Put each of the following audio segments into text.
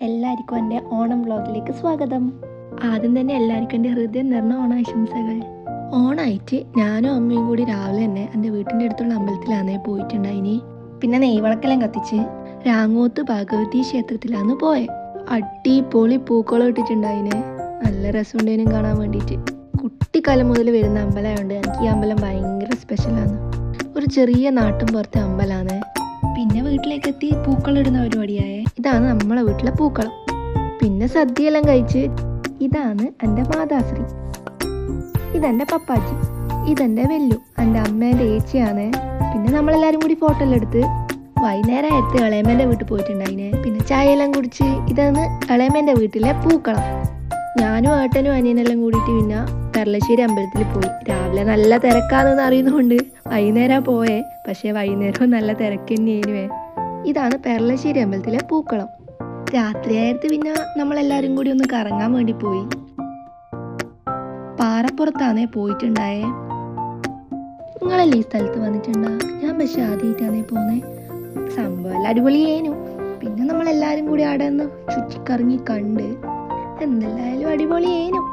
എല്ലാവർക്കും എന്റെ ഓണം വ്ളോഗിലേക്ക് സ്വാഗതം. ആദ്യം തന്നെ എല്ലാവർക്കും എന്റെ ഹൃദയം നിറഞ്ഞ ഓണാശംസകൾ. ഓണായിട്ട് ഞാനും അമ്മയും കൂടി രാവിലെ തന്നെ എന്റെ വീട്ടിന്റെ അടുത്തുള്ള അമ്പലത്തിലാണ് പോയിട്ടുണ്ടായിനി. പിന്നെ നെയ്വളക്കെല്ലാം കത്തിച്ച് രാങ്ങോത്ത് ഭഗവതി ക്ഷേത്രത്തിലാണ് പോയത് അടിപൊളി പൂക്കളം ഇട്ടിട്ടുണ്ടായിന്. നല്ല രസമുണ്ടേനും കാണാൻ വേണ്ടിയിട്ട്. കുട്ടിക്കാലം മുതൽ വരുന്ന അമ്പലമായതുകൊണ്ട് എനിക്ക് ഈ അമ്പലം ഭയങ്കര സ്പെഷ്യലാണ് ഒരു ചെറിയ നാട്ടും പുറത്തെ അമ്പലമാണ്. പിന്നെ വീട്ടിലേക്ക് എത്തി പൂക്കളം ഇടുന്ന പരിപാടിയായ. ഇതാണ് നമ്മളെ വീട്ടിലെ പൂക്കളം. പിന്നെ സദ്യയെല്ലാം കഴിച്ച് ഇതാണ് എന്റെ മാതാശ്രീ. ഇതെന്റെ പപ്പാജി. ഇതെന്റെ വെല്ലു. എന്റെ അമ്മേന്റെ ഏച്ചിയാണ്. പിന്നെ നമ്മളെല്ലാവരും കൂടി ഫോട്ടോ എല്ലാം എടുത്ത് വൈകുന്നേരം ആയിട്ട് ഇളയമ്മേന്റെ വീട്ടിൽ പോയിട്ടുണ്ടായിന്. പിന്നെ ചായയെല്ലാം കുടിച്ച് ഇതാണ് ഇളയമ്മേന്റെ വീട്ടിലെ പൂക്കളം. ഞാനും ഏട്ടനും അനിയനെല്ലാം കൂടിയിട്ട് പിന്നെ പെർളശ്ശേരി അമ്പലത്തിൽ പോയി. രാവിലെ നല്ല തിരക്കാണെന്ന് അറിയുന്നതുകൊണ്ട് വൈകുന്നേരം പോയേ. പക്ഷേ വൈകുന്നേരവും നല്ല തിരക്ക് തന്നെയായിരുവേ ഇതാണ് പെർളശ്ശേരി അമ്പലത്തിലെ പൂക്കളം. രാത്രിയായത് പിന്നെ നമ്മളെല്ലാവരും കൂടി ഒന്ന് കറങ്ങാൻ വേണ്ടി പോയി. പാറപ്പുറത്താണേ പോയിട്ടുണ്ടായേ. നിങ്ങളല്ലേ ഈ സ്ഥലത്ത് വന്നിട്ടുണ്ടോ? ഞാൻ പക്ഷെ ആദ്യമായിട്ടാണേ പോന്നേ. സംഭവം എല്ലാം അടിപൊളിയേനു. പിന്നെ നമ്മളെല്ലാവരും കൂടി അവിടെ ഒന്ന് ചുറ്റിക്കറങ്ങി കണ്ട് എന്തെല്ലായാലും അടിപൊളിയേനു.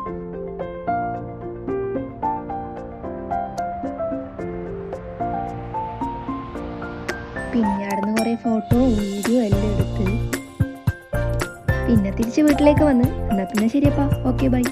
പിന്നെ അവിടുന്ന് കുറേ ഫോട്ടോ വീഡിയോ എല്ലാം എടുത്ത്. പിന്നെ തിരിച്ച് വീട്ടിലേക്ക് വന്ന്. എന്നാ പിന്നെ ശരിയപ്പാ. Okay bye